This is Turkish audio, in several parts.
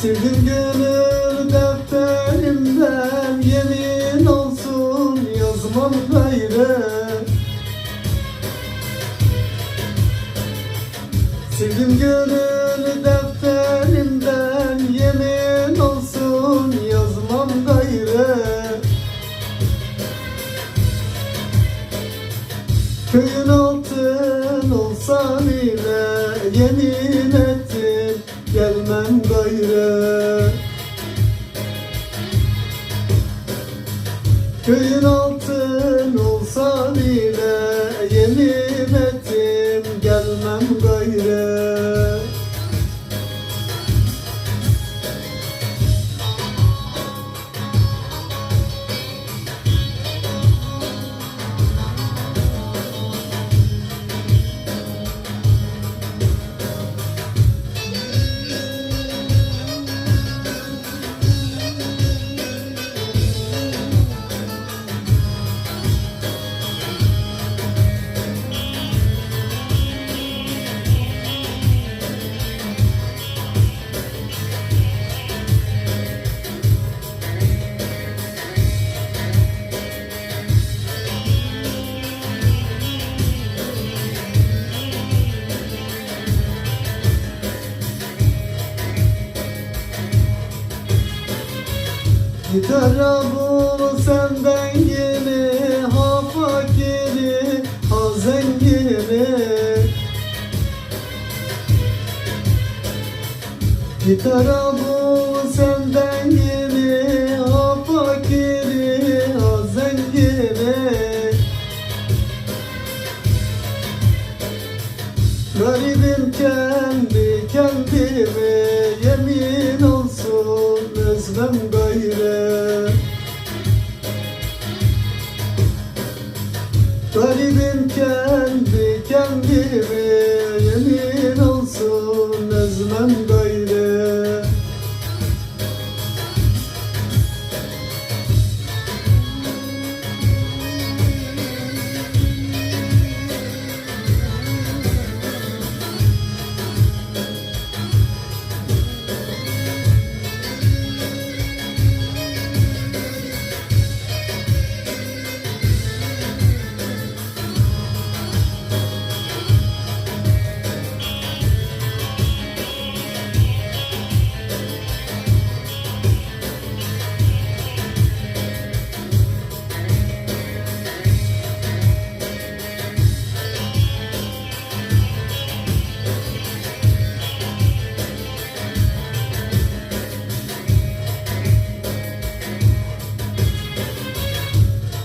Sildim gönül defterimden Yemin olsun yazmam gayrı. Sildim gönül defterimden Yemin olsun yazmam gayrı. Köyün altın olsan ile yemin gayrı Köyün altın olsan ile yemin ettim gelmem gayrı Gitara bul senden yeni Ha fakiri ha zengini Gitara bul senden yeni Ha fakiri ha zengini Garibim kendi kendime yemin olsun özlem gayrı Garibim kendi kendime yemin olsun özlem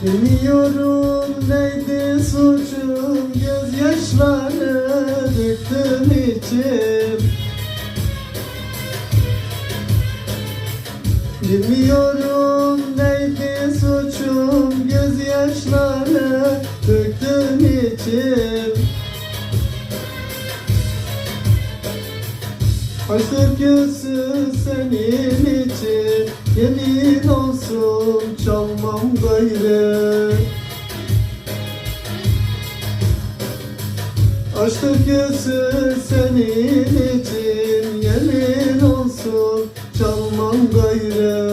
Bilmiyorum neydi suçum? Gözyaşları döktüm içim. Bilmiyorum neydi suçum? Gözyaşları döktüm içim. Açtık gözü senin için Yemin olsun çalmam gayrı. Açtık gözü senin için. Yemin olsun çalmam gayrı